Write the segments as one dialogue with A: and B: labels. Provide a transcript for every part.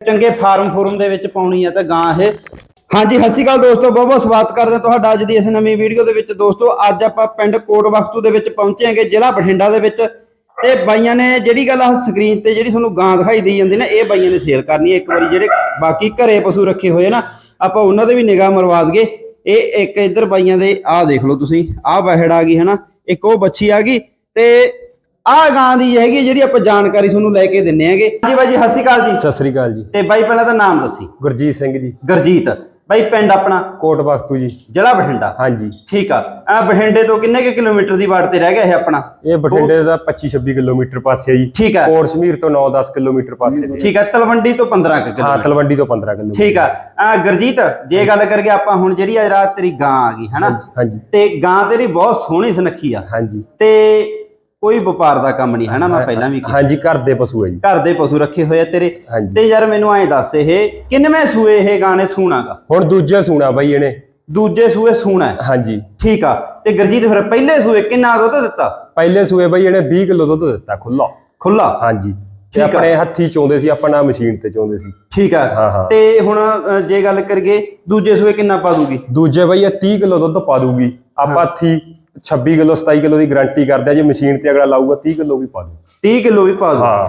A: ਚੰਗੇ farm form ਦੇ ਵਿੱਚ ਪਾਉਣੀ ਆ ਤਾਂ ਗਾਂ ਇਹ। ਹਾਂਜੀ, ਸਤਿ ਸ਼੍ਰੀ ਅਕਾਲ ਦੋਸਤੋ, ਬਹੁਤ ਬਹੁਤ ਸਵਾਗਤ ਕਰਦੇ ਹਾਂ ਤੁਹਾਡਾ ਅੱਜ ਦੀ ਇਸ ਨਵੀਂ ਵੀਡੀਓ ਦੇ ਵਿੱਚ। ਦੋਸਤੋ, ਅੱਜ ਆਪਾਂ ਪਿੰਡ ਕੋਟ ਬਖਤੂ ਦੇ ਵਿੱਚ ਪਹੁੰਚੇ ਹਾਂਗੇ, ਜ਼ਿਲ੍ਹਾ ਬਠਿੰਡਾ ਦੇ ਵਿੱਚ। ਤੇ ਬਾਈਆਂ ਨੇ ਜਿਹੜੀ ਗੱਲ ਆ ਸਕਰੀਨ ਤੇ ਜਿਹੜੀ ਤੁਹਾਨੂੰ ਗਾਂ ਦਿਖਾਈ ਦੀ ਜਾਂਦੀ ਨਾ, ਇਹ ਬਾਈਆਂ ਨੇ ਸੇਲ ਕਰਨੀ ਹੈ। ਇੱਕ ਵਾਰੀ ਜਿਹੜੇ ਬਾਕੀ ਘਰੇ ਪਸ਼ੂ ਰੱਖੇ ਹੋਏ ਨਾ, ਆਪਾਂ ਉਹਨਾਂ ਦੇ ਵੀ ਨਿਗਾਹ ਮਰਵਾ ਦਈਏ। ਇਹ ਇੱਕ ਇੱਧਰ ਬਾਈਆਂ ਦੇ, ਆਹ ਦੇਖ ਲਓ ਤੁਸੀਂ, ਆਹ ਬਹਿੜ ਆ ਗਈ ਹਨਾ ਇੱਕ ਉਹ ਬੱਚੀ ਆ ਗਈ। ਤੇ ਆਹ ਗਾਂ ਦੀ ਹੈਗੀ ਜਿਹੜੀ ਆਪਾਂ ਜਾਣਕਾਰੀ ਤੁਹਾਨੂੰ ਲੈ ਕੇ ਦਿੰਨੇ ਆਂਗੇ ਜੀ ਬਾਈ ਜੀ ਸਤਿ ਸ਼੍ਰੀ ਅਕਾਲ ਜੀ।
B: ਸਤਿ ਸ੍ਰੀ ਅਕਾਲ ਜੀ।
A: ਤੇ ਬਾਈ ਪਹਿਲਾਂ ਤਾਂ ਨਾਮ ਦੱਸੀ।
B: ਗੁਰਜੀਤ ਸਿੰਘ ਜੀ।
A: ਗਰਜੀਤ। ਬਾਈ ਪਿੰਡ ਆਪਣਾ?
B: ਕੋਟ ਬਖਤੂ ਜੀ।
A: ਜ਼ਿਲ੍ਹਾ ਬਠਿੰਡਾ।
B: ਹਾਂਜੀ।
A: ਠੀਕ ਆ। ਆ ਬਠਿੰਡੇ ਤੋਂ ਕਿੰਨੇ ਕੁ ਕਿਲੋਮੀਟਰ ਦੀ ਵਾਟ ਤੇ ਰਹਿ ਗਿਆ ਇਹ ਆਪਣਾ?
B: ਇਹ ਬਠਿੰਡੇ ਦਾ 25 26 ਕਿਲੋਮੀਟਰ ਪਾਸੇ ਜੀ।
A: ਠੀਕ ਆ।
B: ਕੋਟ ਸਮੀਰ ਤੋਂ 9-10 ਕਿਲੋਮੀਟਰ ਪਾਸੇ ਤੇ
A: ਠੀਕ ਆ। ਤਲਵੰਡੀ ਤੋਂ 15 ਕੁ
B: ਹਾਂ
A: ਕਿਲੋਮੀਟਰ
B: ਤਲਵੰਡੀ ਤੋਂ 15 ਕਿਲੋਮੀਟਰ।
A: ਠੀਕ ਆ। ਆ ਗਰਜੀਤ ਜੇ ਗੱਲ ਕਰਕੇ ਆਪਾਂ ਹੁਣ ਜਿਹੜੀ ਆ ਰਾਤ ਤੇਰੀ ਗਾਂ ਆ ਗਈ ਹਨਾ?
B: ਹਾਂਜੀ।
A: ਤੇ ਗਾਂ ਤੇਰੀ ਬਹੁਤ ਸੋਹਣੀ ਸੁਨੱਖੀ ਆ।
B: ਹਾਂਜੀ।
A: ਤੇ ਕੋਈ ਵਪਾਰ ਦਾ ਕੰਮ ਨਹੀਂ ਹਨਾ ਮੈਂ ਪਹਿਲਾਂ ਵੀ
B: ਹਾਂਜੀ ਘਰ ਦੇ ਪਸ਼ੂ ਹੈ ਜੀ।
A: ਘਰ ਦੇ ਪਸ਼ੂ ਰੱਖੇ ਹੋਏ ਆ ਤੇਰੇ। ਤੇ ਯਾਰ ਮੈਨੂੰ ਐਂ ਦੱਸ ਇਹ ਕਿੰਨਵੇਂ ਸੂਏ ਇਹ ਗਾਣੇ ਸੂਣਾਗਾ?
B: ਹੁਣ ਦੂਜਾ ਸੁਣਾ ਬਾਈ ਇਹਨੇ।
A: ਦੂਜੇ ਸੂਏ ਸੂਣਾ।
B: ਹਾਂਜੀ।
A: ਠੀਕ ਆ। ਤੇ ਗਰਜੀਤ ਫਿਰ ਪਹਿਲੇ ਸੂਏ ਕਿੰਨਾ ਦੁੱਧ ਦਿੱਤਾ?
B: ਪਹਿਲੇ ਸੂਏ ਬਾਈ ਇਹਨੇ 20 ਕਿਲੋ ਦੁੱਧ ਦਿੱਤਾ ਖੁੱਲਾ
A: ਖੁੱਲਾ
B: ਹਾਂਜੀ। ਤੇ। ਆਪਣੇ ਹੱਥੀ ਚੋਂਦੇ ਸੀ ਆਪਣਾ ਮਸ਼ੀਨ ਤੇ ਚੋਂਦੇ ਸੀ।
A: ਠੀਕ ਆ। ਤੇ ਹੁਣ ਜੇ ਗੱਲ ਕਰੀਏ ਦੂਜੇ ਸੂਏ ਕਿੰਨਾ ਪਾ ਦੂਗੀ?
B: ਦੂਜੇ ਬਾਈ ਇਹ 30 ਕਿਲੋ ਦੁੱਧ ਪਾ ਦੂਗੀ। ਆਪਾਂ ਹੱਥੀ 26 ਕਿਲੋ 27 ਕਿਲੋ ਦੀ ਗਾਰੰਟੀ ਕਰਦੇ ਆ ਜੇ ਮਸ਼ੀਨ ਤੇ ਅਗਲਾ ਲਾਊਗਾ 30 ਕਿਲੋ ਵੀ ਪਾ ਦੂ
A: 30 ਕਿਲੋ ਵੀ ਪਾ ਦੂ
B: ਹਾਂ।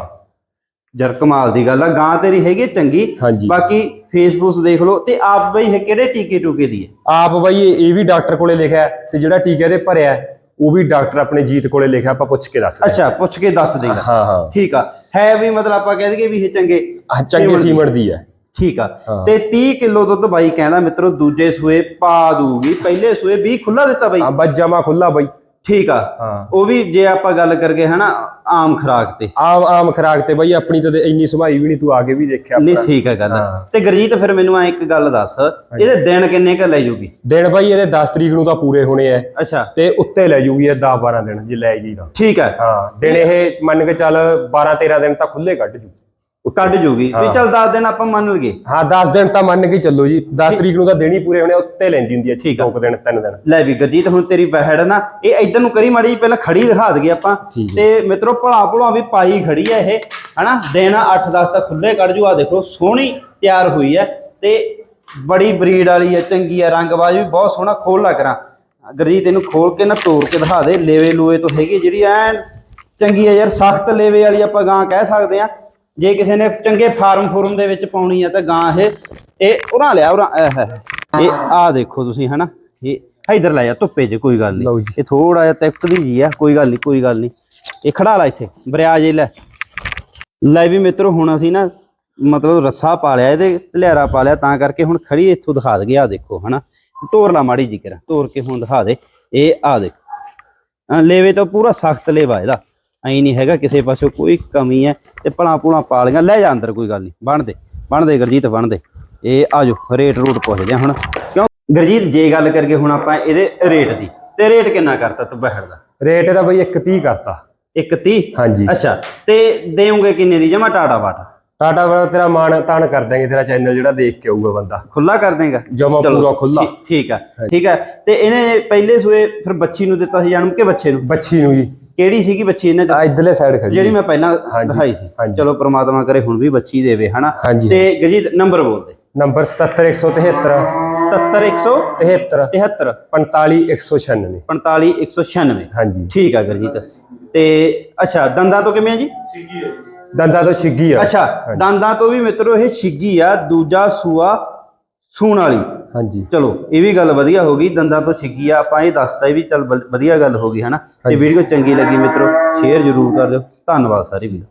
A: ਜਰ ਕਮਾਲ ਦੀ ਗੱਲ ਆ ਗਾਂ ਤੇਰੀ ਹੈਗੀ ਚੰਗੀ।
B: ਹਾਂਜੀ।
A: ਬਾਕੀ ਫੇਸਬੁੱਕ ਦੇਖ ਲਓ ਤੇ ਆਪ ਬਈ ਇਹ ਕਿਹੜੇ ਟੀਕੇ ਟੂਕੇ ਦੀ ਹੈ
B: ਆਪ ਬਾਈ ਇਹ ਇਹ ਵੀ ਡਾਕਟਰ ਕੋਲੇ ਲਿਖਿਆ ਹੈ ਤੇ ਜਿਹੜਾ ਟੀਕੇ ਦੇ ਭਰਿਆ ਹੈ, ਉਹ ਵੀ ਡਾਕਟਰ ਆਪਣੇ ਜੀਤ ਕੋਲੇ ਲਿਖਿਆ ਆਪਾਂ ਪੁੱਛ ਕੇ ਦੱਸ
A: ਅੱਛਾ ਪੁੱਛ ਕੇ ਦੱਸ ਦੇਗਾ
B: ਹਾਂ ਹਾਂ।
A: ਠੀਕ ਆ। ਹੈ ਵੀ ਮਤਲਬ ਆਪਾਂ ਕਹਿ ਦਈਏ ਵੀ ਇਹ ਚੰਗੇ।
B: ਆਹ ਚੰਗੇ। ਸੀਮਟ ਦੀ ਹੈ।
A: ਠੀਕ ਆ।
B: ਹਾਂ।
A: ਤੇ 30 ਕਿਲੋ ਦੁੱਧ ਬਾਈ ਕਹਿੰਦਾ ਮਿੱਤਰੋ ਦੂਜੇ ਸੂਏ ਪਾ ਦੂਗੀ। ਪਹਿਲੇ ਸੂਏ 20 ਖੁੱਲਾ ਦਿੱਤਾ ਬਾਈ।
B: ਆ ਬਸ ਜਮਾ ਖੁੱਲਾ ਬਾਈ।
A: ਠੀਕ ਆ।
B: ਹਾਂ।
A: ਉਹ ਵੀ ਜੇ ਆਪਾਂ ਗੱਲ ਕਰਗੇ ਹਨਾ ਆਮ ਖਰਾਕ ਤੇ।
B: ਆਮ ਆਮ ਖਰਾਕ ਤੇ ਬਾਈ ਆਪਣੀ ਤਾਂ ਇੰਨੀ ਸਮਾਈ ਵੀ ਨਹੀਂ ਤੂੰ ਆਗੇ ਵੀ ਦੇਖਿਆ
A: ਨਹੀਂ। ਠੀਕ ਹੈ ਗੱਲ
B: ਹਾਂ।
A: ਤੇ ਗਰਜੀਤ ਫਿਰ ਮੈਨੂੰ ਐ ਇੱਕ ਗੱਲ ਦੱਸ ਇਹਦੇ ਦਿਨ ਕਿੰਨੇ ਕ ਲੈ ਜੂਗੀ?
B: ਦਿਨ ਬਾਈ ਇਹਦੇ 10 ਤਰੀਕ ਨੂੰ ਤਾਂ ਪੂਰੇ ਹੋਣੇ ਐ।
A: ਅੱਛਾ।
B: ਤੇ ਉੱਤੇ ਲੈ ਜੂਗੀ ਇਹ 10 12 ਦਿਨ ਜੇ ਲੈ ਜੀ ਤਾਂ।
A: ਠੀਕ ਹੈ
B: ਹਾਂ ਦਿਨ ਇਹ ਮੰਨ ਕੇ ਚੱਲ 12 13 ਦਿਨ ਤਾਂ ਖੁੱਲੇ ਕੱਢ ਜੂ।
A: ਕੱਢ ਜੂਗੀ। ਵੀ
B: ਹਾਂ।
A: ਚੱਲ 10 ਦਿਨ ਆਪਾਂ ਮੰਨ ਲਈਏ।
B: ਹਾਂ 10 ਦਿਨ ਤਾਂ ਮੰਨ ਕੇ ਚੱਲੋ ਜੀ। 10 ਤਰੀਕ ਨੂੰ ਤਾਂ ਹੀ ਪੂਰੇ ਹੋਣੇ ਉੱਤੇ ਲੈਂਦੀ ਹੁੰਦੀ ਹੈ
A: ਠੀਕ
B: ਕੁ ਦਿਨ ਤਿੰਨ ਦਿਨ।
A: ਲੈ ਵੀ ਗਰਜੀਤ ਹੁਣ ਤੇਰੀ ਬਹਿੜ ਨਾ ਇਹ ਇਧਰ ਨੂੰ ਕਰੀ ਮਾੜੀ ਪਹਿਲਾਂ ਖੜੀ ਦਿਖਾ ਦਈਏ ਆਪਾਂ।
B: ਹੈ।
A: ਤੇ ਮਿੱਤਰੋ ਭਲਾ ਭਲਾ ਵੀ ਪਾਈ ਖੜੀ ਹੈ ਇਹ। ਹਨਾ ਦਿਨ 8-10 ਤਾਂ ਖੁੱਲੇ ਕੱਢ ਜੂ। ਆ ਦੇਖੋ ਸੋਹਣੀ ਤਿਆਰ ਹੋਈ ਹੈ ਤੇ ਬੜੀ ਬਰੀਡ ਵਾਲੀ ਹੈ ਚੰਗੀ ਹੈ ਰੰਗਬਾਜ਼ ਵੀ ਬਹੁਤ ਸੋਹਣਾ ਖੋਲ ਲਾ ਕਰਾਂ। ਗਰਜੀਤ ਇਹਨੂੰ ਖੋਲ ਕੇ ਨਾ ਤੋੜ ਕੇ ਦਿਖਾ ਦੇ। ਲੇਵੇ ਲੂਏ ਤੋਂ ਹੈਗੀ ਜਿਹੜੀ ਐਨ ਚੰਗੀ ਹੈ ਯਾਰ ਸਖਤ ਲੇਵੇ ਵਾਲੀ ਆਪਾਂ ਗਾਂ ਕਹਿ ਸਕਦੇ ਆ। ਜੇ ਕਿਸੇ ਨੇ ਚੰਗੇ ਫਾਰਮ ਫੋਰਮ ਦੇ ਵਿੱਚ ਪਾਉਣੀ ਆ ਤਾਂ ਗਾਂ ਇਹ ਇਹ ਉਰਾਂ ਲਿਆ ਉਰਾਂ ਇਹ ਹੈ। ਇਹ ਆ ਦੇਖੋ ਤੁਸੀਂ ਹਨਾ? ਇਹ ਇਧਰ ਲੈ ਜਾ ਧੁੱਪੇ 'ਚ ਕੋਈ ਗੱਲ ਨਹੀਂ। ਇਹ ਥੋੜਾ ਜਿਹਾ ਤਿਕਦੀ ਜੀ ਆ ਕੋਈ ਗੱਲ ਨਹੀਂ ਕੋਈ ਗੱਲ ਨਹੀਂ। ਇਹ ਖੜਾ ਲਾ ਇੱਥੇ ਬਰਿਆ ਜੇ ਲੈ। ਲੈ ਵੀ ਮਿੱਤਰੋ ਹੁਣ ਅਸੀਂ ਨਾ ਮਤਲਬ ਰੱਸਾ ਪਾ ਲਿਆ ਇਹਦੇ ਧਲਿਆਰਾ ਪਾ ਲਿਆ ਤਾਂ ਕਰਕੇ ਹੁਣ ਖੜੀ ਇੱਥੋਂ ਦਿਖਾ ਦਗੇ ਆ ਦੇਖੋ ਹਨਾ? ਤੋਰ ਲਾ ਮਾੜੀ ਜੀ ਕਰਾ ਤੋਰ ਕੇ ਹੁਣ ਦਿਖਾ ਦੇ। ਇਹ ਆ ਦੇਖੋ। ਲੇਵੇ ਤਾਂ ਪੂਰਾ ਸਖਤ ਲੇਵਾ ਇਹਦਾ। ਐਂ ਨਹੀਂ ਹੈਗਾ ਕਿਸੇ ਪਾਸੇ ਕੋਈ ਕਮੀ ਹੈ ਤੇ ਭਲਾ ਭੁਲਾ ਪਾ ਲਈਆਂ। ਲੈ ਜਾ ਅੰਦਰ ਕੋਈ ਗੱਲ ਨਹੀਂ। ਬਣ ਦੇ ਬਣ ਦੇ ਗਰਜੀਤ ਬਣ ਦੇ। ਇਹ ਆਜੋ ਰੇਟ ਰੂਟ ਪੁੱਛਦੇ ਹੁਣ। ਕਿਉਂ? ਗਰਜੀਤ ਜੇ ਗੱਲ ਕਰਕੇ ਹੁਣ ਆਪਾਂ ਇਹਦੇ ਰੇਟ ਦੀ ਤੇ ਰੇਟ ਕਿੰਨਾ ਕਰਤਾ ਤੂੰ ਬਹਿੜ ਦਾ?
B: ਰੇਟ ਇਹਦਾ ਬਾਈ 130 ਕਰਤਾ।
A: 130
B: ਹਾਂਜੀ।
A: ਅੱਛਾ ਤੇ ਦੇਉਂਗੇ ਕਿੰਨੇ ਦੀ? ਜਮਾ ਟਾਟਾ ਵਾਟਾ।
B: ਟਾਟਾ ਵਾਲਾ ਤੇਰਾ ਮਾਣ ਤਾਣ ਕਰ ਦਾਂਗੇ ਤੇਰਾ ਚੈਨਲ ਜਿਹੜਾ ਦੇਖ ਕੇ ਆਊਗਾ ਬੰਦਾ।
A: ਖੁੱਲਾ ਕਰ ਦੇਗਾ?
B: ਜਮਾ ਪੂਰਾ ਖੁੱਲਾ
A: ਠੀਕ- ਠੀਕ ਆ ਠੀਕ ਆ। ਤੇ ਇਹਨੇ ਪਹਿਲੇ ਸੂਏ ਫਿਰ ਬੱਚੀ ਨੂੰ ਦਿੱਤਾ ਸੀ ਜਨਮ ਕੇ ਬੱਚੇ ਨੂੰ?
B: ਬੱਚੀ ਨੂੰ ਜੀ।
A: ਕਿਹੜੀ ਸੀਗੀ ਬੱਚੀ ਇਹਨੇ
B: ਆ ਇਧਰਲੇ ਸਾਈਡ ਖੜੀ
A: ਜਿਹੜੀ ਮੈਂ ਪਹਿਲਾਂ ਦਿਖਾਈ ਸੀ। ਚਲੋ ਪ੍ਰਮਾਤਮਾ ਕਰੇ ਹੁਣ ਵੀ ਬੱਚੀ ਦੇਵੇ ਹਨਾ? ਤੇ ਗਜੀਤ ਨੰਬਰ ਬੋਲ ਦੇ।
B: ਨੰਬਰ 77173
A: 77173
B: 73 45196
A: 45196
B: ਹਾਂਜੀ।
A: ਠੀਕ ਆ ਗਰਜੀਤ। ਤੇ ਅੱਛਾ ਦੰਦਾਂ ਤੋਂ ਕਿਵੇਂ ਆ ਜੀ?
B: ਦੰਦਾਂ ਤੋਂ ਛਿੱਗੀ ਆ।
A: ਅੱਛਾ ਦੰਦਾਂ ਤੋਂ ਵੀ ਮਿੱਤਰੋ ਇਹ ਛਿੱਗੀ ਆ ਦੂਜਾ ਸੂਆ ਸੂਣ ਵਾਲੀ।
B: ਹਾਂਜੀ।
A: ਚਲੋ ਇਹ ਵੀ ਗੱਲ ਵਧੀਆ ਹੋ ਗਈ ਦੰਦਾਂ ਤੋਂ ਛਿੱਗੀ ਆ ਆਪਾਂ ਇਹ ਦੱਸਤਾ ਵੀ ਚੱਲ ਵਧੀਆ ਗੱਲ ਹੋ ਗਈ ਹਨਾ? ਤੇ ਵੀਡੀਓ ਚੰਗੀ ਲੱਗੀ ਮਿੱਤਰੋ ਸ਼ੇਅਰ ਜ਼ਰੂਰ ਕਰ ਦਿਓ। ਧੰਨਵਾਦ ਸਾਰੇ ਵੀਰ